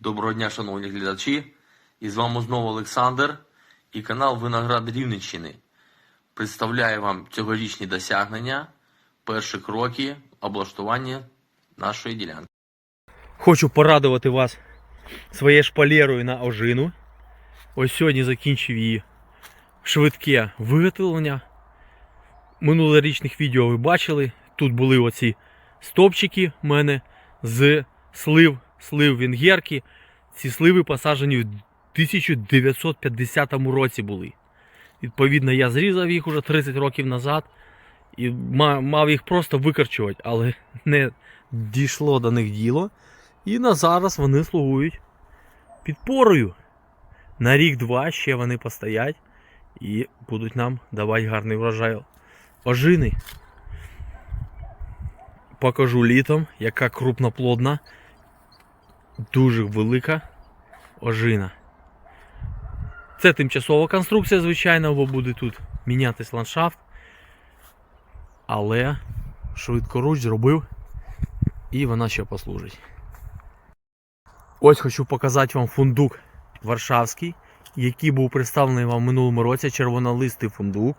Доброго дня, шановні глядачі. І з вами знову Олександр і канал Виноград Рівненщини. Представляю вам цьогорічні досягнення, перші кроки облаштування нашої ділянки. Хочу порадувати вас своєю шпалерою на ожину. Ось сьогодні закінчив її швидке виготовлення. Минулорічних відео ви бачили. Тут були оці стопчики в мене з слив, слив венгерки. Ці сливи посаджені в 1950 році були. Відповідно, я зрізав їх уже 30 років назад і мав їх просто викорчувати, але не дійшло до них діло. І на зараз вони слугують підпорою. На рік-два ще вони постоять і будуть нам давати гарний врожай ожини. Покажу літом, яка крупноплодна, дуже велика ожина. Це тимчасова конструкція, звичайно, бо буде тут мінятись ландшафт. Але швидкоруч зробив і вона ще послужить. Ось хочу показати вам фундук Варшавський, який був представлений вам в минулому році, червонолистий фундук.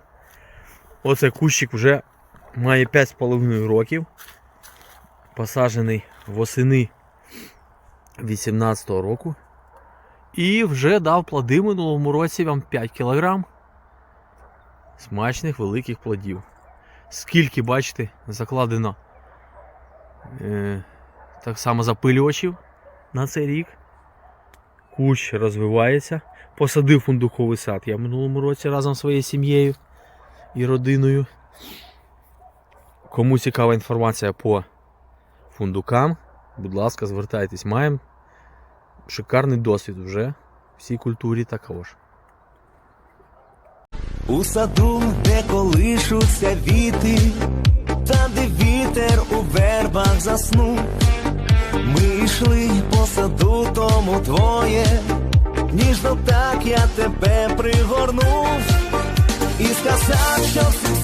Оце кущик вже має 5,5 років. Посаджений восени 18-го року. І вже дав плоди минулому році вам 5 кг смачних великих плодів. Скільки, бачите, закладено е, так само запилювачів на цей рік. Кущ розвивається. Посадив фундуковий сад я минулому році разом зі своєю сім'єю і родиною. Кому цікава інформація по фундукам, будь ласка, звертайтесь, маємо шикарний досвід вже всій культурі також. У саду, де колишуться віти, та де вітер у вербах заснув. Ми йшли по саду, тому твоє. ніжно так я тебе пригорнув і сказав, що. все.